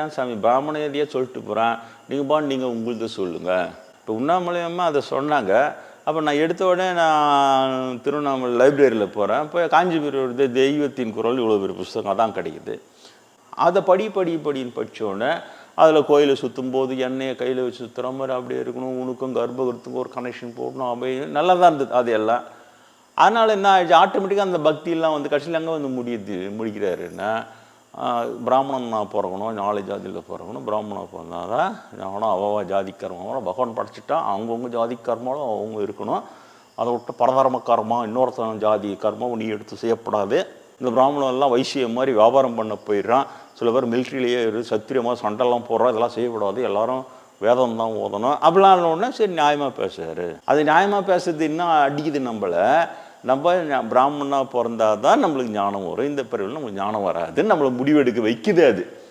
ஏன் சாமி? பிராமணதியாக சொல்லிட்டு போகிறேன் நீங்கள் பா நீங்கள் உங்களுக்கு சொல்லுங்கள் இப்போ உண்ணாமலையம்மா அதை சொன்னாங்க. அப்போ நான் எடுத்த உடனே நான் திருவண்ணாமலை லைப்ரரியில் போகிறேன் இப்போ காஞ்சிபுரம் தெய்வத்தின் குரல் இவ்வளோ பெரிய புஸ்தகம் தான் கிடைக்குது. அதை படி படி படின்னு படித்தோடனே அதில் கோயிலை சுற்றும் போது எண்ணெயை கையில் வச்சு சுற்றுற மாதிரி அப்படியே இருக்கணும். உனக்கும் கர்ப்பகத்துக்கும் ஒரு கனெக்ஷன் போடணும். அப்படியே நல்லா தான் இருந்தது அது எல்லாம். அதனால் என்ன ஆயிடுச்சு? ஆட்டோமேட்டிக்காக அந்த பக்தியெல்லாம் வந்து கடைசியில் அங்கே வந்து முடியுது. முடிக்கிறாருன்னா பிராமணனாக பிராமணன் பிறக்கணும் நாலு ஜாதியில் பிறக்கணும் பிராமணா பிறந்தால் தான் அவனும் அவ ஜாதி கர்மாவோட பகவான் படைச்சிட்டா அவங்கவுங்க ஜாதி கர்மாவும் அவங்க இருக்கணும். அதை விட்டு பரதர்ம கர்மா இன்னொருத்தன் ஜாதி கர்மாவும் நீ எடுத்து செய்யப்படாது. இந்த பிராமணன் எல்லாம் வைசியம் மாதிரி வியாபாரம் பண்ண போயிடுறான். சில பேர் மிலிட்ரியிலேயே இரு சத்திரியமாக சண்டைலாம் போடுறோம் இதெல்லாம் செய்யக்கூடாது. எல்லாரும் வேதம் தான் ஓதணும். அப்படிலாம் உடனே சரி நியாயமாக பேசுறாரு. அது நியாயமாக பேசுறது இன்னும் அடிக்குது நம்மளை. நம்ம ஞா- பிறந்தாதான் நம்மளுக்கு ஞானம் வரும். இந்த பிறவில நம்மளுக்கு ஞானம் வராதுன்னு நம்மளை முடிவெடுக்க வைக்குது அது.